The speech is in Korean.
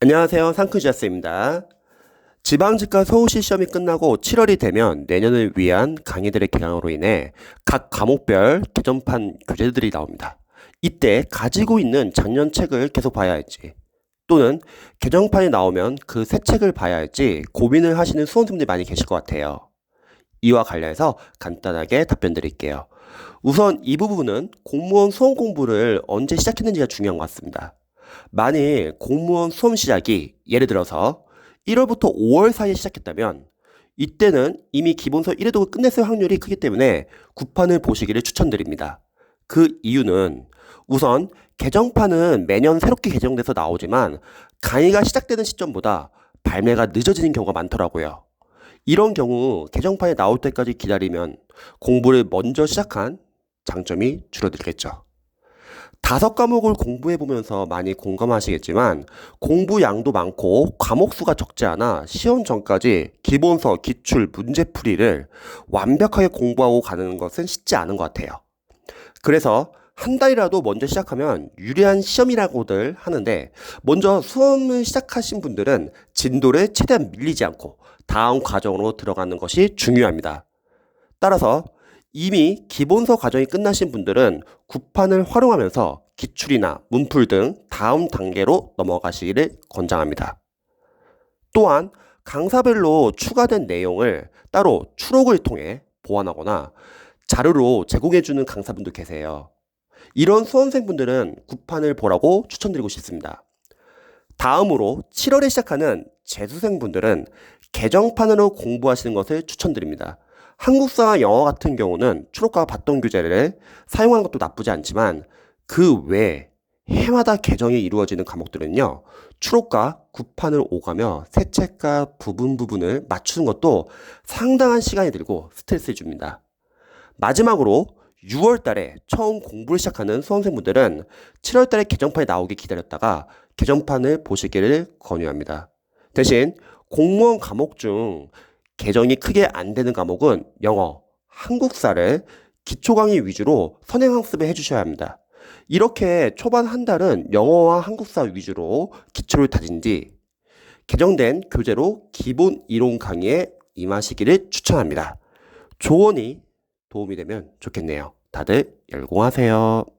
안녕하세요. 상크지아스입니다. 지방직과 서울시 시험이 끝나고 7월이 되면 내년을 위한 강의들의 개강으로 인해 각 과목별 개정판 교재들이 나옵니다. 이때 가지고 있는 작년 책을 계속 봐야 할지 또는 개정판이 나오면 그 새 책을 봐야 할지 고민을 하시는 수험생들이 많이 계실 것 같아요. 이와 관련해서 간단하게 답변 드릴게요. 우선 이 부분은 공무원 수험 공부를 언제 시작했는지가 중요한 것 같습니다. 만일 공무원 수험 시작이 예를 들어서 1월부터 5월 사이에 시작했다면 이때는 이미 기본서 1회독을 끝냈을 확률이 크기 때문에 구판을 보시기를 추천드립니다. 그 이유는 우선 개정판은 매년 새롭게 개정돼서 나오지만 강의가 시작되는 시점보다 발매가 늦어지는 경우가 많더라고요. 이런 경우 개정판이 나올 때까지 기다리면 공부를 먼저 시작한 장점이 줄어들겠죠. 다섯 과목을 공부해 보면서 많이 공감하시겠지만 공부 양도 많고 과목 수가 적지 않아 시험 전까지 기본서, 기출, 문제풀이를 완벽하게 공부하고 가는 것은 쉽지 않은 것 같아요. 그래서 한 달이라도 먼저 시작하면 유리한 시험이라고들 하는데 먼저 수험을 시작하신 분들은 진도를 최대한 밀리지 않고 다음 과정으로 들어가는 것이 중요합니다. 따라서 이미 기본서 과정이 끝나신 분들은 구판을 활용하면서 기출이나 문풀 등 다음 단계로 넘어가시기를 권장합니다. 또한 강사별로 추가된 내용을 따로 추록을 통해 보완하거나 자료로 제공해주는 강사분도 계세요. 이런 수험생분들은 구판을 보라고 추천드리고 싶습니다. 다음으로 7월에 시작하는 재수생분들은 개정판으로 공부하시는 것을 추천드립니다. 한국사와 영어 같은 경우는 추록과 봤던 교재를 사용하는 것도 나쁘지 않지만 그 외에 해마다 개정이 이루어지는 과목들은요, 추록과 구판을 오가며 새 책과 부분 부분을 맞추는 것도 상당한 시간이 들고 스트레스를 줍니다. 마지막으로 6월 달에 처음 공부를 시작하는 수험생분들은 7월 달에 개정판이 나오기 기다렸다가 개정판을 보시기를 권유합니다. 대신 공무원 과목 중 개정이 크게 안 되는 과목은 영어, 한국사를 기초 강의 위주로 선행 학습을 해주셔야 합니다. 이렇게 초반 한 달은 영어와 한국사 위주로 기초를 다진 뒤 개정된 교재로 기본 이론 강의에 임하시기를 추천합니다. 조언이 도움이 되면 좋겠네요. 다들 열공하세요.